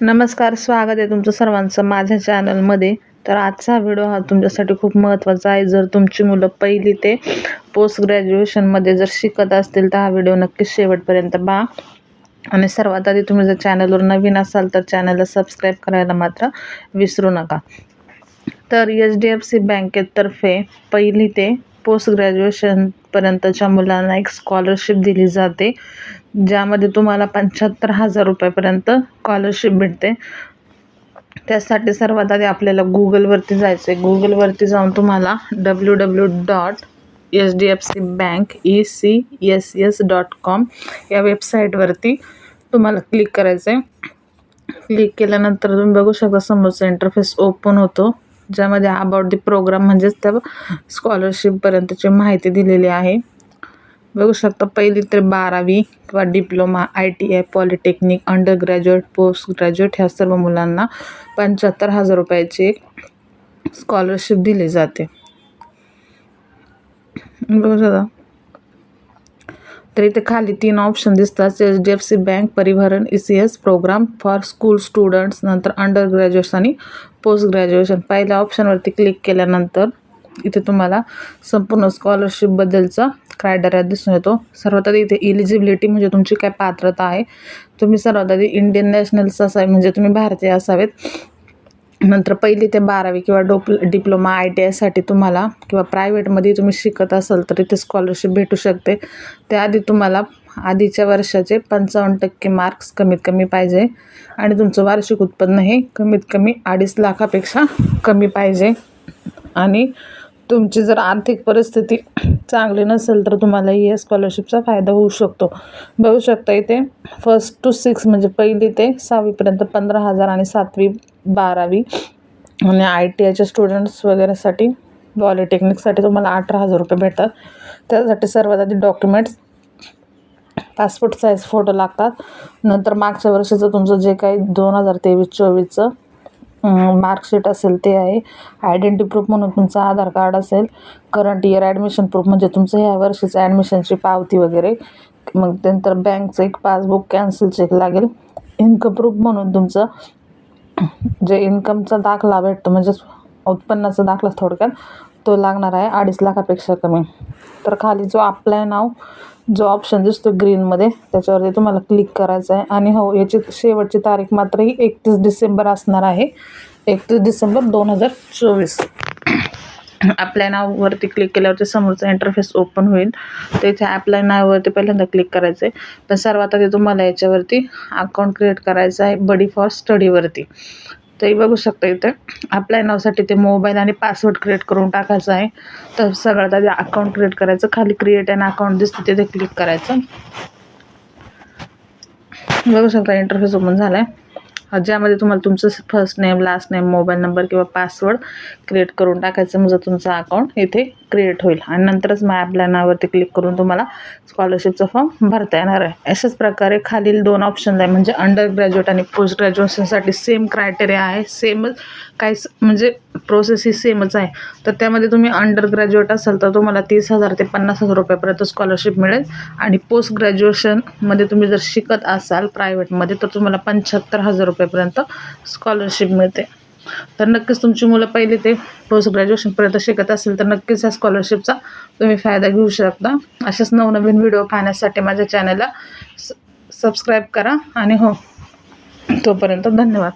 नमस्कार स्वागत आहे तुमचं सर्वांचं माझ्या चॅनलमध्ये. तर आजचा व्हिडिओ हा तुमच्यासाठी खूप महत्त्वाचा आहे. जर तुमची मुलं पहिली ते पोस्ट ग्रॅज्युएशनमध्ये जर शिकत असतील तर हा व्हिडिओ नक्कीच शेवटपर्यंत बा आणि सर्वात आधी तुम्ही जर चॅनलवर नवीन असाल तर चॅनलला सबस्क्राईब करायला मात्र विसरू नका. तर एच डी एफ सी बँकेतर्फे पहिली ते पोस्ट ग्रॅज्युएशनपर्यंतच्या मुलांना एक स्कॉलरशिप दिली जाते. ज्यामध्ये तुम्हाला पंच्याहत्तर हजार रुपयापर्यंत स्कॉलरशिप भेटते. त्यासाठी सर्वात आधी आपल्याला गुगलवरती जायचं आहे गुगलवरती जाऊन तुम्हाला W W dot H D F C bank E C S S dot com या वेबसाईटवरती तुम्हाला क्लिक करायचं आहे क्लिक केल्यानंतर तुम्ही बघू शकता समोरचा इंटरफेस ओपन होतो ज्यामध्ये अबाउट दी प्रोग्राम म्हणजेच त्या स्कॉलरशिपपर्यंतची माहिती दिलेली आहे. बघू शकता पहिली तर बारावी किंवा diploma I T I polytechnic undergraduate postgraduate ह्या सर्व मुलांना पंच्याहत्तर हजार रुपयाची एक स्कॉलरशिप दिली जाते. बघू शकता. तर इथे खाली तीन ऑप्शन दिसतात. H D F C bank परिवहन E C S programme for school students नंतर अंडर ग्रॅज्युएशन आणि पोस्ट ग्रॅज्युएशन पहिल्या ऑप्शनवरती क्लिक केल्यानंतर इथे तुम्हाला संपूर्ण स्कॉलरशिपबद्दलचा क्रायटेरिया दिसून येतो. सर्वात आधी इथे इलिजिबिलिटी म्हणजे तुमची काय पात्रता आहे. तुम्ही सर्वात आधी इंडियन नॅशनल्स असावे म्हणजे तुम्ही भारतीय असावेत. नंतर पहिली ते बारावी किंवा डोप डिप्लोमा आय टी आयसाठी तुम्हाला किंवा प्रायव्हेटमध्ये तुम्ही शिकत असाल तर इथे स्कॉलरशिप भेटू शकते. त्याआधी तुम्हाला आधीच्या वर्षाचे पंचावन्न टक्के मार्क्स कमीत कमी पाहिजे. आणि तुमचं वार्षिक उत्पन्न हे कमीत कमी अडीच लाखापेक्षा कमी पाहिजे. आणि तुमची जर आर्थिक परिस्थिती चांगली नसेल तर तुम्हाला या स्कॉलरशिपचा फायदा होऊ शकतो. बघू शकता इथे फर्स्ट टू सिक्स म्हणजे पहिली ते सहावीपर्यंत पंधरा हजार आणि सातवी बारावी. आणि आय टी आयच्या स्टुडंट्स वगैरेसाठी पॉलिटेक्निकसाठी तुम्हाला अठरा हजार रुपये भेटतात. त्यासाठी सर्वात आधी डॉक्युमेंट्स पासपोर्ट साईज फोटो लागतात. नंतर मागच्या वर्षीचं तुमचं जे काही दोन हजार तेवीस चोवीसचं मार्कशीट असेल ते आहे. आयडेंटी प्रूफ म्हणून तुमचं आधार कार्ड असेल. करंट इयर ॲडमिशन प्रूफ म्हणजे तुमचं ह्या वर्षीचं ॲडमिशनची पावती वगैरे. मग त्यानंतर बँकचं एक पासबुक कॅन्सल चेक लागेल. इन्कम प्रूफ म्हणून तुमचं जे इन्कमचा दाखला भेटतो म्हणजेच उत्पन्नाचा दाखला थोडक्यात तो लागणार आहे अडीच लाखापेक्षा कमी. तर खाली जो आपलं नाव जो ऑप्शन दिसतो ग्रीनमध्ये त्याच्यावरती तुम्हाला क्लिक करायचं आहे आणि हो याची शेवटची तारीख मात्र ही एकतीस डिसेंबर असणार आहे. एकतीस डिसेंबर दोन हजार चोवीस. अप्लाय नाववरती क्लिक केल्यावरती समोरचा इंटरफेस ओपन होईल. तर इथे अप्लाय नाववरती पहिल्यांदा क्लिक करायचं आहे पण सर्वात आधी तुम्हाला याच्यावरती अकाउंट क्रिएट करायचं आहे बडी फॉर स्टडीवरती तेही बघू शकता इथे. आपल्या नावसाठी ते मोबाईल आणि पासवर्ड क्रिएट करून टाकायचं आहे. तर सगळ्यात आधी अकाउंट क्रिएट करायचं. खाली क्रिएट अँड अकाउंट दिसतं तिथे क्लिक करायचं. बघू शकता इंटरफेस ओपन झाला आहे ज्यामध्ये तुम्हाला तुमचं first name last name mobile number किंवा पासवर्ड क्रिएट करून टाकायचं म्हणजे तुमचं अकाउंट इथे क्रिएट होईल. आणि नंतरच माय प्लॅनावरती क्लिक करून तुम्हाला स्कॉलरशिपचा फॉर्म भरता येणार आहे. अशाच प्रकारे खालील दोन ऑप्शन म्हणजे आहे म्हणजे अंडर ग्रॅज्युएट आणि पोस्ट ग्रॅज्युएशनसाठी सेम क्रायटेरिया आहे. सेमच काही म्हणजे प्रोसेस ही सेमच आहे. तर त्यामध्ये तुम्ही अंडर ग्रॅज्युएट असाल तर तुम्हाला तीस हजार ते पन्नास हजार रुपयापर्यंत स्कॉलरशिप मिळेल. आणि पोस्ट ग्रॅज्युएशनमध्ये तुम्ही जर शिकत असाल प्रायव्हेटमध्ये तर तुम्हाला पंच्याहत्तर हजार रुपये रुपयापर्यंत स्कॉलरशिप मिळते. तर नक्कीच तुमची मुलं पहिले ते पोस्ट ग्रॅज्युएशनपर्यंत शिकत असेल तर नक्कीच या स्कॉलरशिपचा तुम्ही फायदा घेऊ शकता. असेच नवनवीन व्हिडिओ पाहण्यासाठी माझ्या चॅनलला स सबस्क्राईब करा. आणि हो तोपर्यंत धन्यवाद.